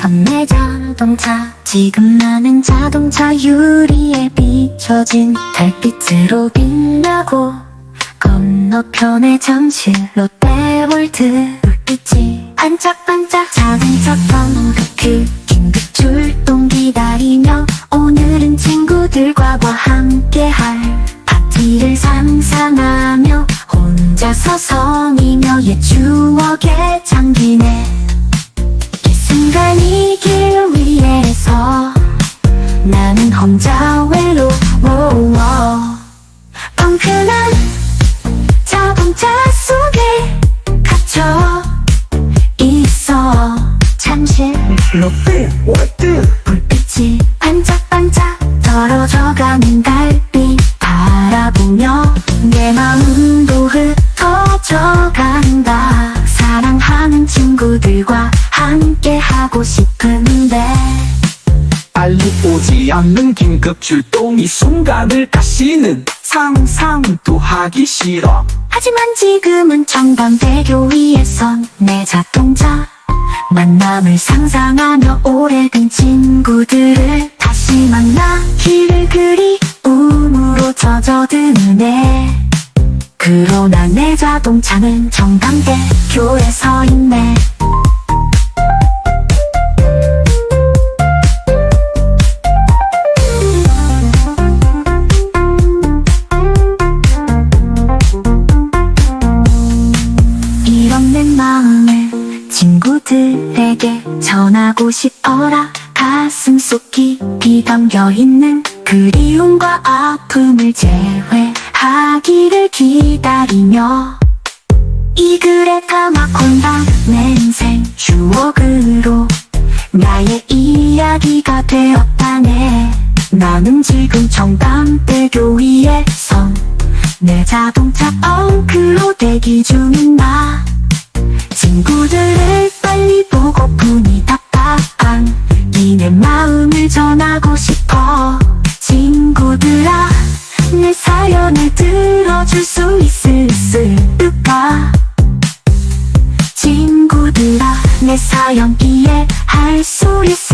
선내 자동차. 지금 나는 자동차 유리에 비춰진 달빛으로 빛나고 건너편에 잠실 롯데월드 불빛이 반짝반짝 자동차 혼자 서 성이며 옛 추억에 잠기네. 이 순간 이 길 위에서 나는 혼자 외로워. 펑크난 자동차 속에 갇혀 있어. 잠시 롯데월드 불빛이 반짝반짝 떨어져가는 달 친구들과 함께 하고 싶은데. 빨리 오지 않는 긴급 출동이 순간을 가시는 상상도 하기 싫어. 하지만 지금은 청담대교 위에선 내 자동차 만남을 상상하며 오래된 친구들을 다시 만나 길을 그리움으로 젖어드네 그러나 내 자동차는 청담대교에 서 있네 친구들에게 전하고 싶어라. 가슴 속 깊이 담겨있는 그리움과 아픔을 제외하기를 기다리며 이 글에 담아콘다 낸생 추억으로 나의 이야기가 되었다네. 나는 지금 청담대교 위에서 내 자동차 엉클로 대기 중인 사연을 들어줄 수 있을까? 친구들아 내 사연 이해할 수 있을